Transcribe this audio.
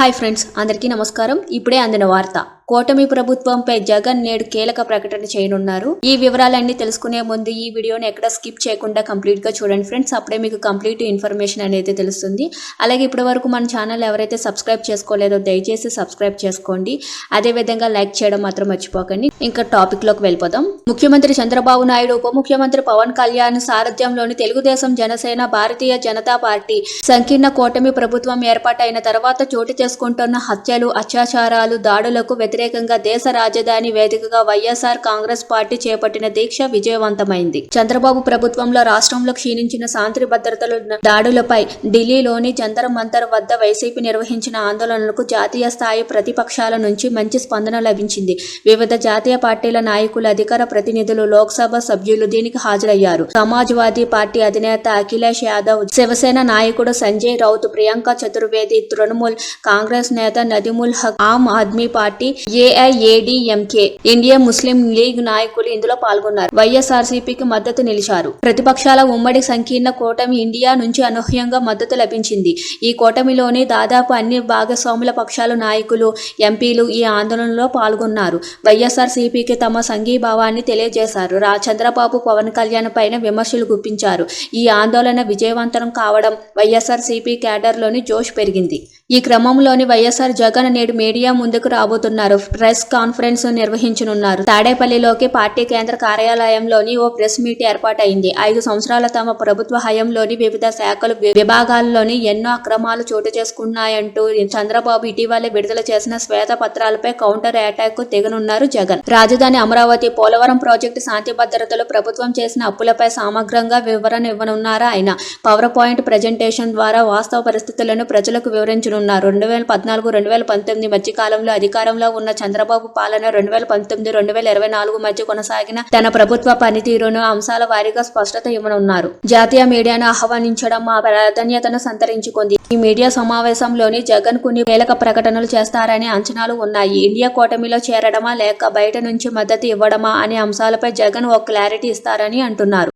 Hi friends అందరికీ నమస్కారం. ఇప్పుడే అందిన వార్త. కూటమి ప్రభుత్వంపై జగన్ నేడు కీలక ప్రకటన చేయనున్నారు. ఈ వివరాలన్నీ తెలుసుకునే ముందు ఈ వీడియోని ఎక్కడ స్కిప్ చేయకుండా కంప్లీట్గా చూడండి ఫ్రెండ్స్. అప్పుడే మీకు కంప్లీట్ ఇన్ఫర్మేషన్ అనేది తెలుస్తుంది. అలాగే ఇప్పటి వరకు మన ఛానల్ ఎవరైతే సబ్స్క్రైబ్ చేసుకోలేదో దయచేసి సబ్స్క్రైబ్ చేసుకోండి. అదే విధంగా లైక్ చేయడం మాత్రం మర్చిపోకండి. ఇంకా టాపిక్లోకి వెళ్ళిపోదాం. ముఖ్యమంత్రి చంద్రబాబు నాయుడు ఉప ముఖ్యమంత్రి పవన్ కళ్యాణ్ సారథ్యంలోని తెలుగుదేశం జనసేన భారతీయ జనతా పార్టీ సంకీర్ణ కూటమి ప్రభుత్వం ఏర్పాటైన తర్వాత చోటు చేసుకుంటున్న హత్యలు అత్యాచారాలు దాడులకు వ్యతిరేకంగా దేశ రాజధాని వేదికగా వైఎస్ఆర్ కాంగ్రెస్ పార్టీ చేపట్టిన దీక్ష విజయవంతమైంది. చంద్రబాబు ప్రభుత్వంలో రాష్ట్రంలో క్షీణించిన శాంతి భద్రతలు దాడులపై ఢిల్లీలోని జంతర్ మంతర్ వద్ద వైసీపీ నిర్వహించిన ఆందోళనలకు జాతీయ స్థాయి ప్రతిపక్షాల నుంచి మంచి స్పందన లభించింది. వివిధ జాతీయ పార్టీల నాయకులు అధికార ప్రతినిధులు లోక్సభ సభ్యులు దీనికి హాజరయ్యారు. సమాజ్వాదీ పార్టీ అధినేత అఖిలేష్ యాదవ్ శివసేన నాయకుడు సంజయ్ రౌత్ ప్రియాంక చతుర్వేది తృణమూల్ కాంగ్రెస్ కాంగ్రెస్ నేత Nadimul Haque Aam Aadmi Party AIADMK India Muslim League నాయకులు ఇందులో పాల్గొన్నారు. వైఎస్ఆర్సీపీకి మద్దతు నిలిచారు. ప్రతిపక్షాల ఉమ్మడి సంకీర్ణ కూటమి ఇండియా నుంచి అనూహ్యంగా మద్దతు లభించింది. ఈ కూటమిలోని దాదాపు అన్ని భాగస్వాముల పక్షాల నాయకులు ఎంపీలు ఈ ఆందోళనలో పాల్గొన్నారు. వైఎస్ఆర్సీపీకి తమ సంఘీభావాన్ని తెలియజేశారు. రా చంద్రబాబు పవన్ కళ్యాణ్ పైన విమర్శలు గుప్పించారు. ఈ ఆందోళన విజయవంతం కావడం వైఎస్ఆర్సీపీ క్యాడర్లోని జోష్ పెరిగింది. ఈ క్రమంలోని వైఎస్ఆర్ జగన్ నేడు మీడియా ముందుకు రాబోతున్నారు. ప్రెస్ కాన్ఫరెన్స్ నిర్వహించనున్నారు. తాడేపల్లిలోకి పార్టీ కేంద్ర కార్యాలయంలోని ఓ ప్రెస్ మీట్ ఏర్పాటైంది. ఐదు సంవత్సరాల తమ ప్రభుత్వ హయాంలోని వివిధ శాఖలు విభాగాల్లోని ఎన్నో అక్రమాలు చోటు చేసుకున్నాయంటూ చంద్రబాబు ఇటీవలే విడుదల చేసిన శ్వేత పత్రాలపై కౌంటర్ అటాక్కు దిగనున్నారు జగన్. రాజధాని అమరావతి పోలవరం ప్రాజెక్టు శాంతి భద్రతలు ప్రభుత్వం చేసిన అప్పులపై సమగ్రంగా వివరణ ఇవ్వనున్నారు ఆయన? పవర్ పాయింట్ ప్రజెంటేషన్ ద్వారా వాస్తవ పరిస్థితులను ప్రజలకు ఉన్నారు. రెండు వేల పద్నాలుగు రెండు వేల పంతొమ్మిది మధ్య కాలంలో అధికారంలో ఉన్న చంద్రబాబు పాలన రెండు వేల పంతొమ్మిది రెండు వేల ఇరవై నాలుగు మధ్య కొనసాగిన తన ప్రభుత్వ పనితీరును అంశాల వారీగా స్పష్టత ఇవ్వనున్నారు. జాతీయ మీడియాను ఆహ్వానించడం మా ప్రాధాన్యతను సంతరించుకుంది. ఈ మీడియా సమావేశంలోని జగన్ కొన్ని కీలక ప్రకటనలు చేస్తారనే అంచనాలు ఉన్నాయి. ఇండియా కూటమిలో చేరడమా లేక బయట నుంచి మద్దతు ఇవ్వడమా అనే అంశాలపై జగన్ ఓ క్లారిటీ ఇస్తారని అంటున్నారు.